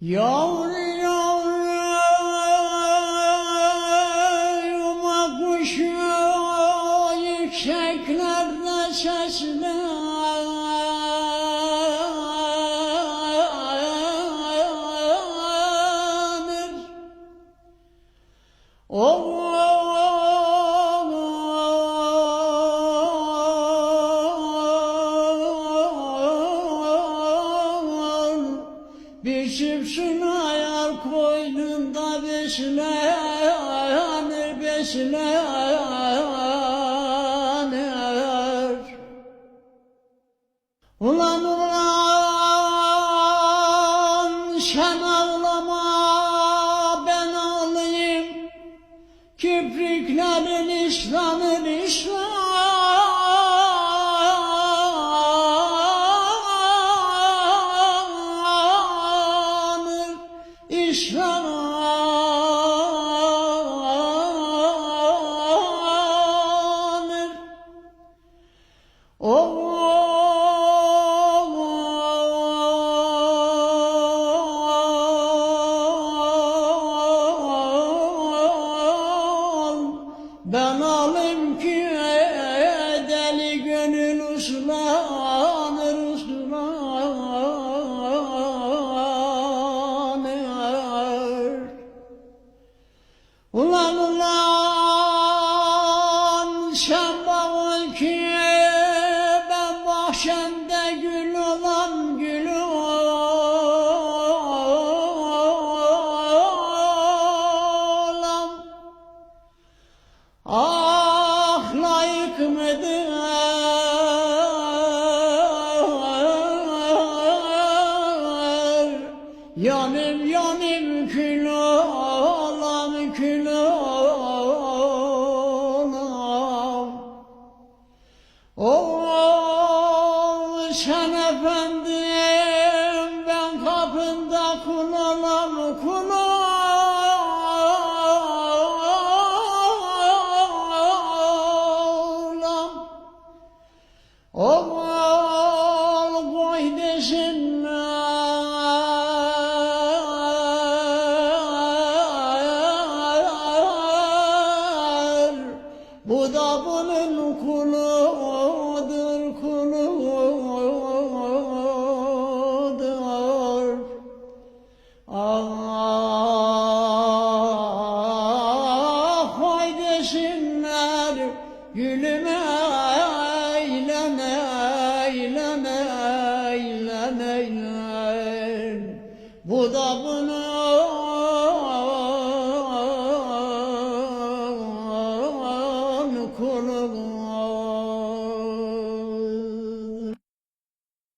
Yavru yavru kuşu yükseklerde seslenir. Bir çiftsin ayar koynunda beslenir, beslenir. Ulan ulan sen ağlama ben ağlayayım Kipriklerin ıslanır ıslanır ıslanır Oğul Ben alayım ki deli gönül uslanır Yanım yanım kül olam kül olam Oh sen efendim ben kapında kul olam kul olam Oğul Bu da bunun kuludur kuludur Ah koy desinler gülüme eyleme eyleme eyleme eyleme. Bu da bunun kul.